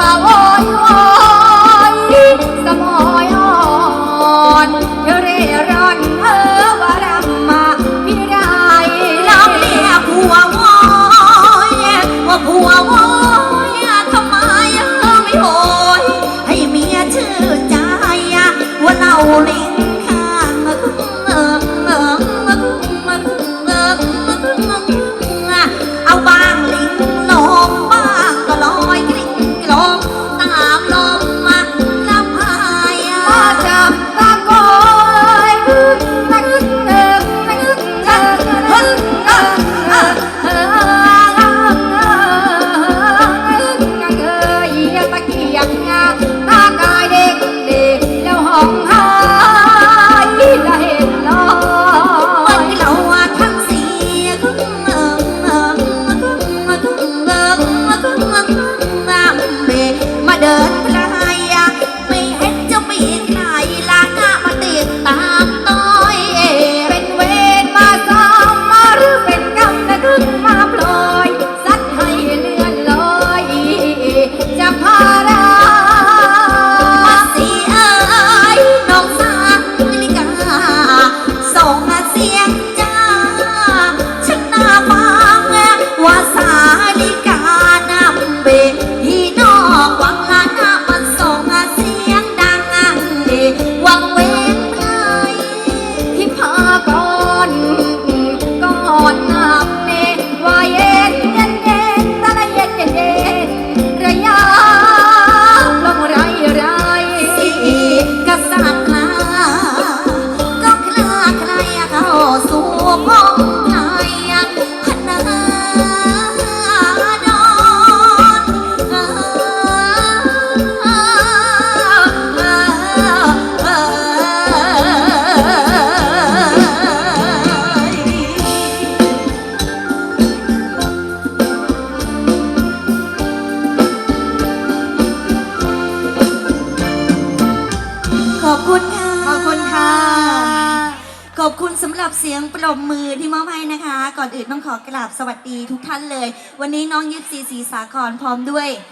ว่าโอยอยสมอยอ่อนเร่ร่อนเธอว่ารำมาพิรายรัเรียกผัวโอยว่าผัวโอ đến ขอบคุณสำหรับเสียงปรบมือที่มอบให้นะคะ ก่อนอื่นต้องขอกราบสวัสดีทุกท่านเลย วันนี้น้องยิปซีศรีสาครพร้อมด้วย